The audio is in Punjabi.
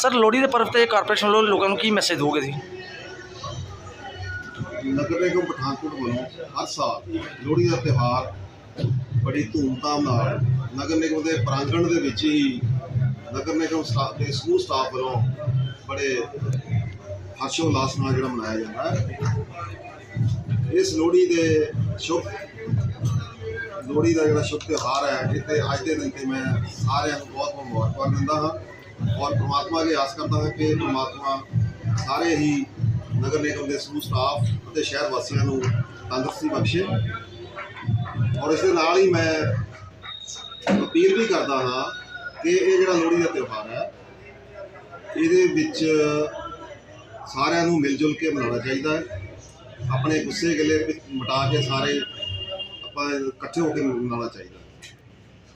ਸਰ, ਲੋਹੜੀ ਦੇ ਪਰਵ ਤੇ ਕਾਰਪੋਰੇਸ਼ਨ ਵੱਲੋਂ ਲੋਕਾਂ ਨੂੰ ਕੀ ਮੈਸੇਜ ਦੋਗੇ ਜੀ ਨਗਰ ਨਿਗਮ ਪਠਾਨਕੋਟ ਵੱਲੋਂ ਹਰ ਸਾਲ ਲੋਹੜੀ ਦਾ ਤਿਉਹਾਰ ਬੜੀ ਧੂਮਧਾਮ ਨਾਲ ਨਗਰ ਨਿਗਮ ਦੇ ਪ੍ਰਾਂਗਣ ਦੇ ਵਿੱਚ ਹੀ ਨਗਰ ਨਿਗਮ ਸਟਾਫ ਦੇ ਸਮੂਹ ਸਟਾਫ ਵੱਲੋਂ ਬੜੇ ਹਰਸ਼ੋ ਉਲਾਸ ਨਾਲ ਜਿਹੜਾ ਮਨਾਇਆ ਜਾਂਦਾ ਹੈ। ਇਸ ਲੋਹੜੀ ਦੇ ਸ਼ੁਭ, ਲੋਹੜੀ ਦਾ ਜਿਹੜਾ ਸ਼ੁਭ ਤਿਉਹਾਰ ਹੈ, ਇਹ ਅੱਜ ਦੇ ਦਿਨ ਤੇ ਮੈਂ ਸਾਰਿਆਂ ਨੂੰ ਬਹੁਤ ਬਹੁਤ ਮੁਬਾਰਕਾਂ ਦਿੰਦਾ ਹਾਂ। ਔਰ ਪ੍ਰਮਾਤਮਾ ਅਗੇ ਆਸ ਕਰਦਾ ਹਾਂ ਕਿ ਪ੍ਰਮਾਤਮਾ ਸਾਰੇ ਹੀ ਨਗਰ ਨਿਗਮ ਦੇ ਸਮੂਹ, ਸਟਾਫ ਅਤੇ ਸ਼ਹਿਰ ਵਾਸੀਆਂ ਨੂੰ ਤੰਦਰੁਸਤੀ ਬਖਸ਼ੇ। ਔਰ ਇਸ ਦੇ ਨਾਲ ਹੀ ਮੈਂ ਅਪੀਲ ਵੀ ਕਰਦਾ ਹਾਂ ਕਿ ਇਹ ਜਿਹੜਾ ਲੋਹੜੀ ਦਾ ਤਿਉਹਾਰ ਹੈ, ਇਹਦੇ ਵਿੱਚ ਸਾਰਿਆਂ ਨੂੰ ਮਿਲ ਜੁਲ ਕੇ ਮਨਾਉਣਾ ਚਾਹੀਦਾ ਹੈ। ਆਪਣੇ ਗੁੱਸੇ ਗਿਲੇ ਵਿੱਚ ਮਿਟਾ ਕੇ ਸਾਰੇ ਆਪਾਂ ਇਕੱਠੇ ਹੋ ਕੇ ਮਨਾਉਣਾ ਚਾਹੀਦਾ